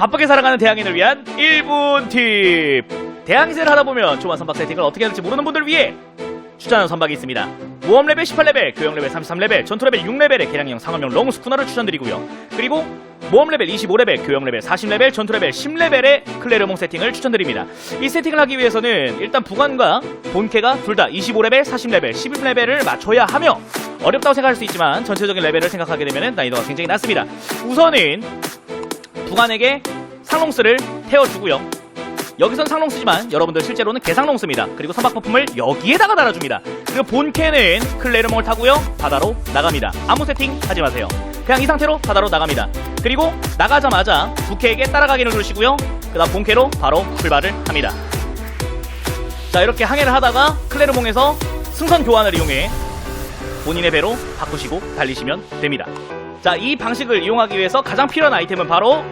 바쁘게 살아가는 대항인을 위한 1분 팁. 대항인을 하다 보면 좋은 선박 세팅을 어떻게 할지 모르는 분들 위해 추천하는 선박이 있습니다. 모험 레벨 18레벨, 교형 레벨 33레벨, 전투 레벨 6레벨의 개량형 상업용 롱 스쿠너를 추천드리고요. 그리고 모험 레벨 25레벨, 교형 레벨 40레벨, 전투 레벨 10레벨의 클레르몽 세팅을 추천드립니다. 이 세팅을 하기 위해서는 일단 부관과 본캐가 둘 다 25레벨, 40레벨, 11레벨을 맞춰야 하며 어렵다고 생각할 수 있지만 전체적인 레벨을 생각하게 되면 난이도가 굉장히 낮습니다. 우선은 부관에게 상롱스를 태워주고요. 여기선 상롱 쓰지만 여러분들 실제로는 개상롱 씁니다. 그리고 선박 부품을 여기에다가 달아줍니다. 그리고 본캐는 클레르몽을 타고요 바다로 나갑니다. 아무 세팅 하지 마세요. 그냥 이 상태로 바다로 나갑니다. 그리고 나가자마자 부캐에게 따라가기를 누르시고요. 그 다음 본캐로 바로 출발을 합니다. 자 이렇게 항해를 하다가 클레르몽에서 승선 교환을 이용해 본인의 배로 바꾸시고 달리시면 됩니다. 자, 이 방식을 이용하기 위해서 가장 필요한 아이템은 바로